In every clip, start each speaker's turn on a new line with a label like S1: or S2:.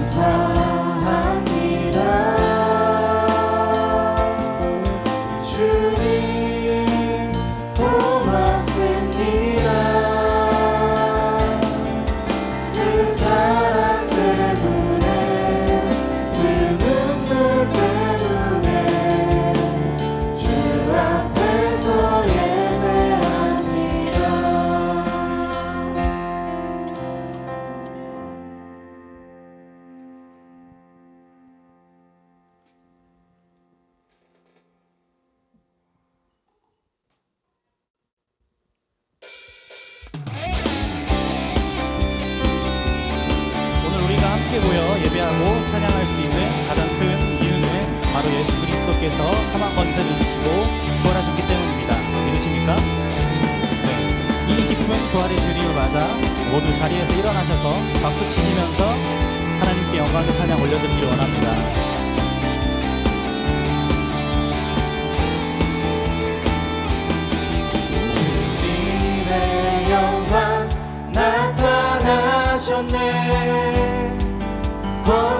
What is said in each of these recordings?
S1: comes home. 모여 예배하고 찬양할 수 있는 가장 큰 이유는 바로 예수 그리스도께서 사망 권세를 이기시고 부활하셨기 때문입니다. 믿으십니까? 네. 이 깊은 부활의 주리를 맞아 모두 자리에서 일어나셔서 박수 치시면서 하나님께 영광의 찬양 올려드리기 원합니다.
S2: 원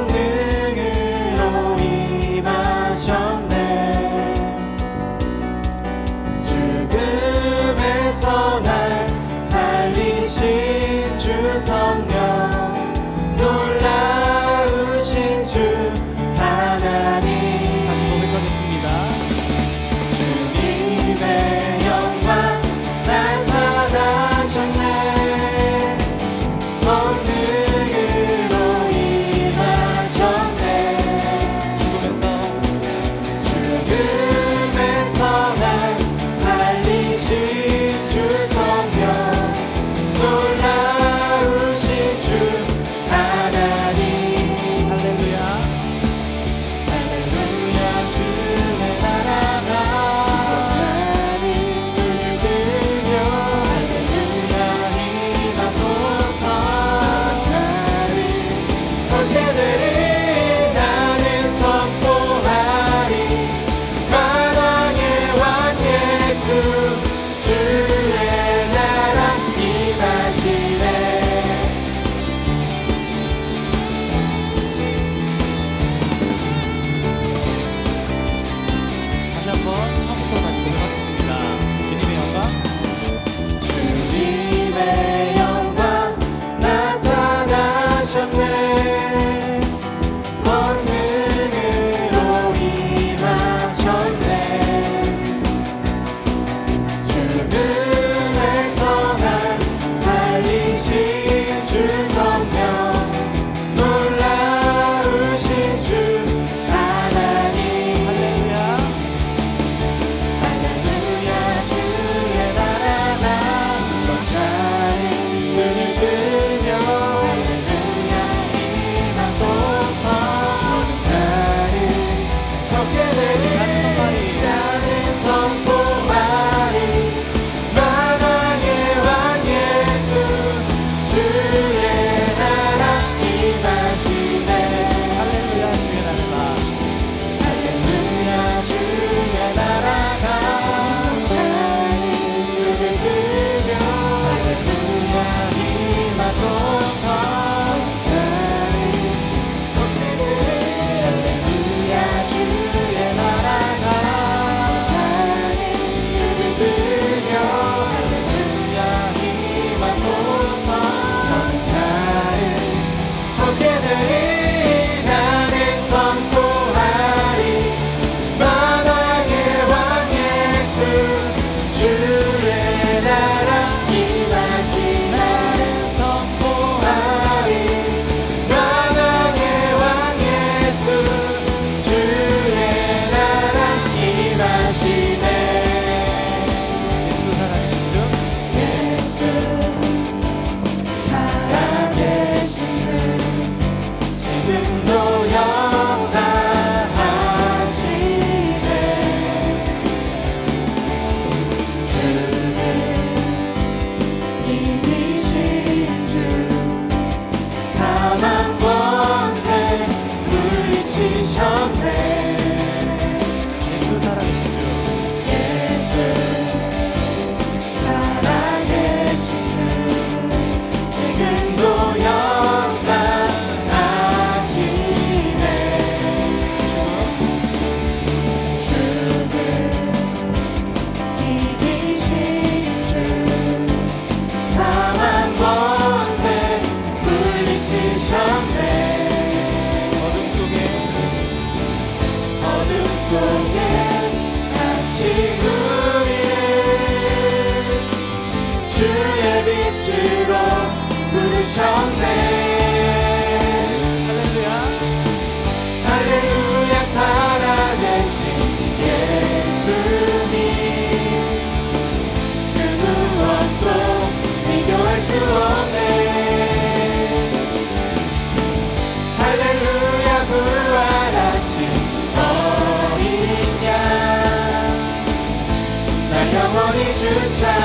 S1: to return.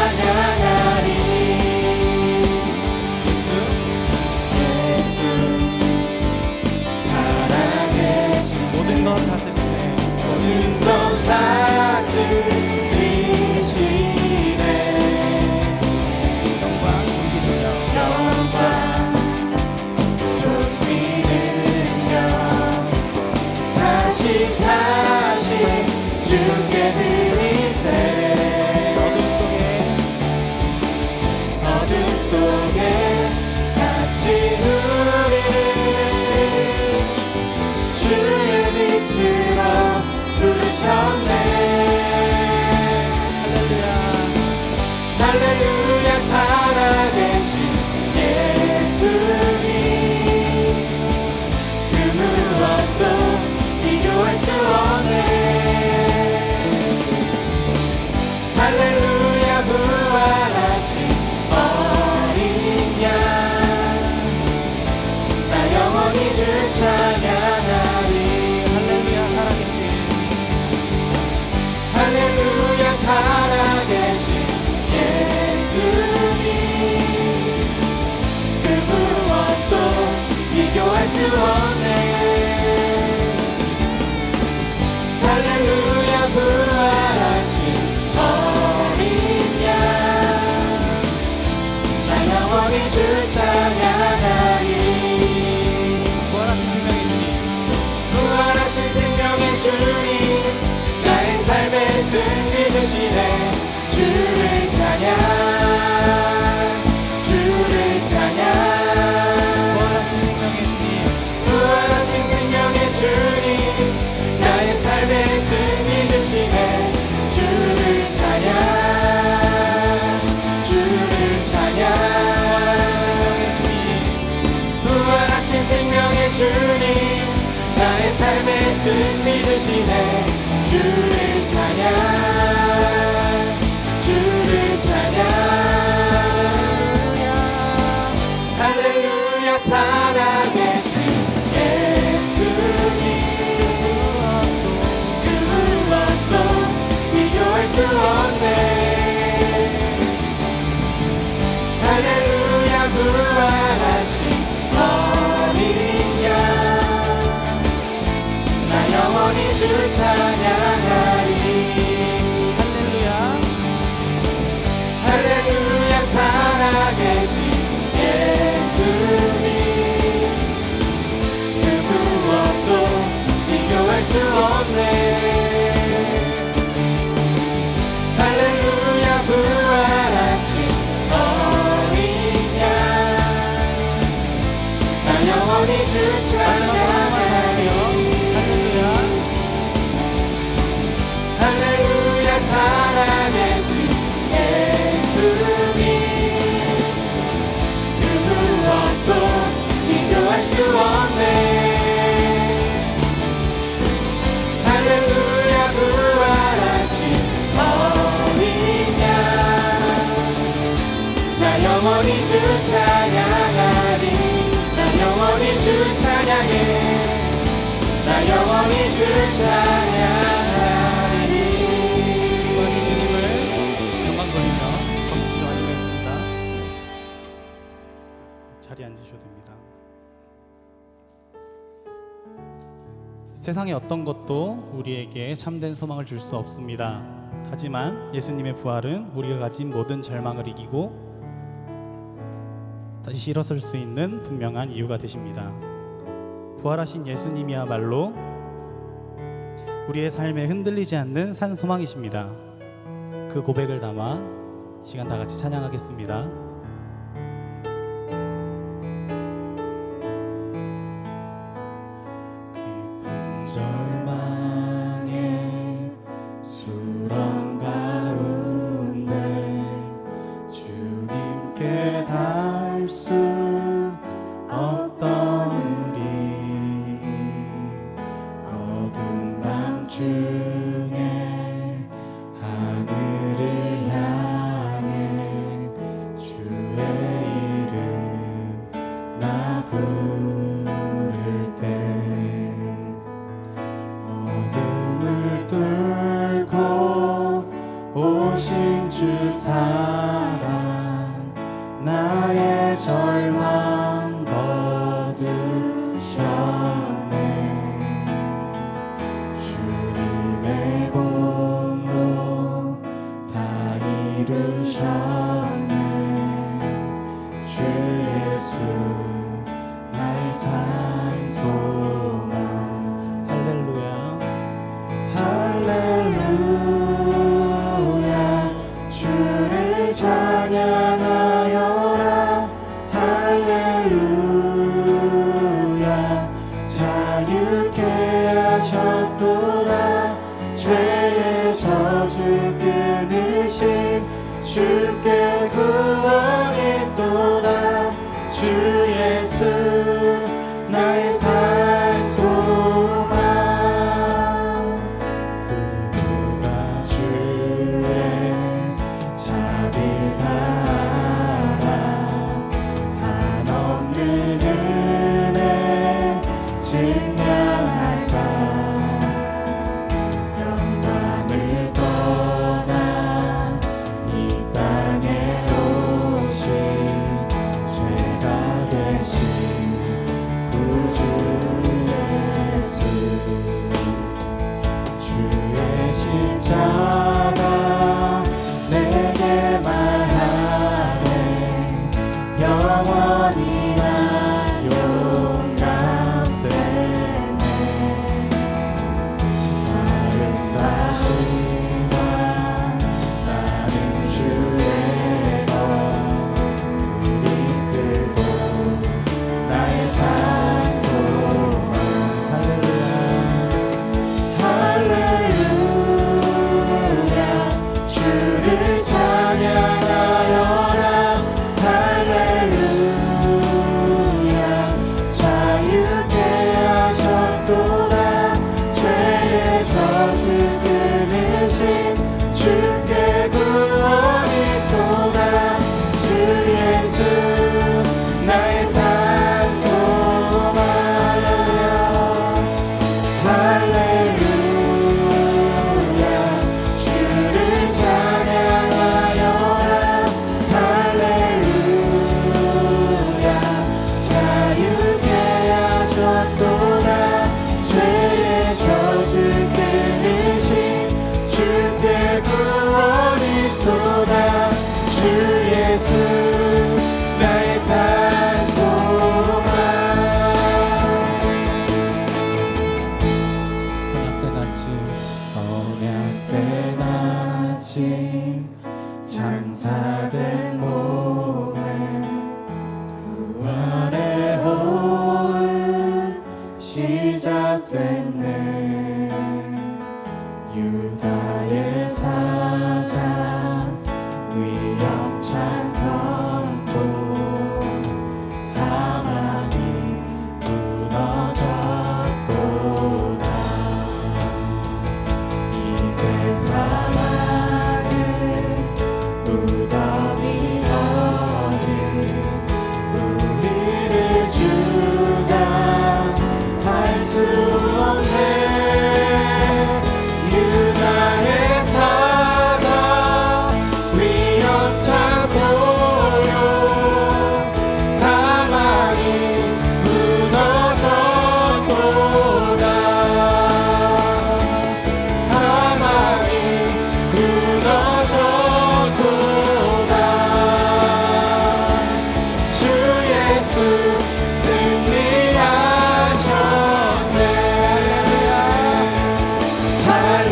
S1: 还是我。 주님
S2: 나의 삶의 승리 주시네 주를 찬양 주를 찬양.
S1: 부활하신 생명의 주님
S2: 나의 삶의 승리 주시네 주를 찬양 주를 찬양. 할렐루야 살아 수 없네. 할렐루야 부활하신 어린 양나 영원히 주 찬양하
S1: 세상의 어떤 것도 우리에게 참된 소망을 줄 수 없습니다. 하지만 예수님의 부활은 우리가 가진 모든 절망을 이기고 다시 일어설 수 있는 분명한 이유가 되십니다. 부활하신 예수님이야말로 우리의 삶에 흔들리지 않는 산 소망이십니다. 그 고백을 담아 이 시간 다 같이 찬양하겠습니다. 이루셨네 주 예수 나의 vanilla.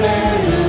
S1: Hallelujah.